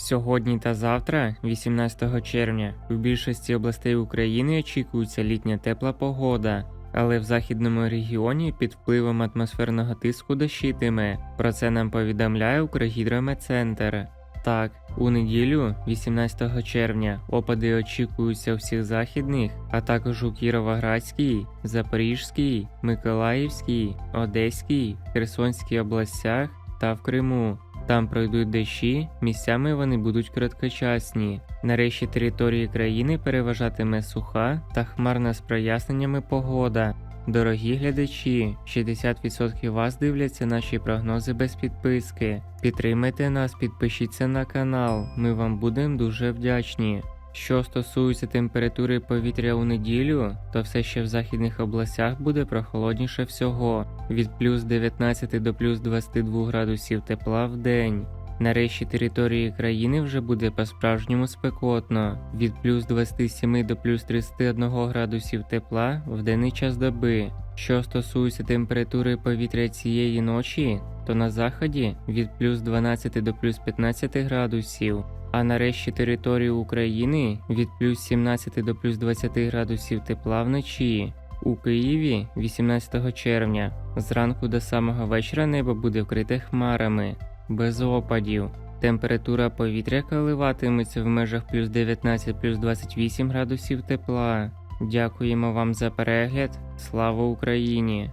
Сьогодні та завтра, 18 червня, в більшості областей України очікується літня тепла погода, але в західному регіоні під впливом атмосферного тиску дощитиме. Про це нам повідомляє Укргідрометцентр. Так, у неділю, 18 червня, опади очікуються у всіх західних, а також у Кіровоградській, Запорізькій, Миколаївській, Одеській, Херсонській областях та в Криму. Там пройдуть дощі, місцями вони будуть короткочасні. Нарешті території країни переважатиме суха та хмарна з проясненнями погода. Дорогі глядачі, 60% вас дивляться наші прогнози без підписки. Підтримайте нас, підпишіться на канал, ми вам будемо дуже вдячні. Що стосується температури повітря у неділю, то все ще в західних областях буде прохолодніше всього від плюс 19 до плюс 22 градусів тепла в день. Нарешті території країни вже буде по-справжньому спекотно від плюс 27 до плюс 31 градусів тепла в денний час доби. Що стосується температури повітря цієї ночі, то на заході від плюс 12 до плюс 15 градусів, а нарешті території України від плюс 17 до плюс 20 градусів тепла вночі. У Києві 18 червня зранку до самого вечора небо буде вкрите хмарами, без опадів. Температура повітря коливатиметься в межах плюс 19 плюс 28 градусів тепла. Дякуємо вам за перегляд. Слава Україні!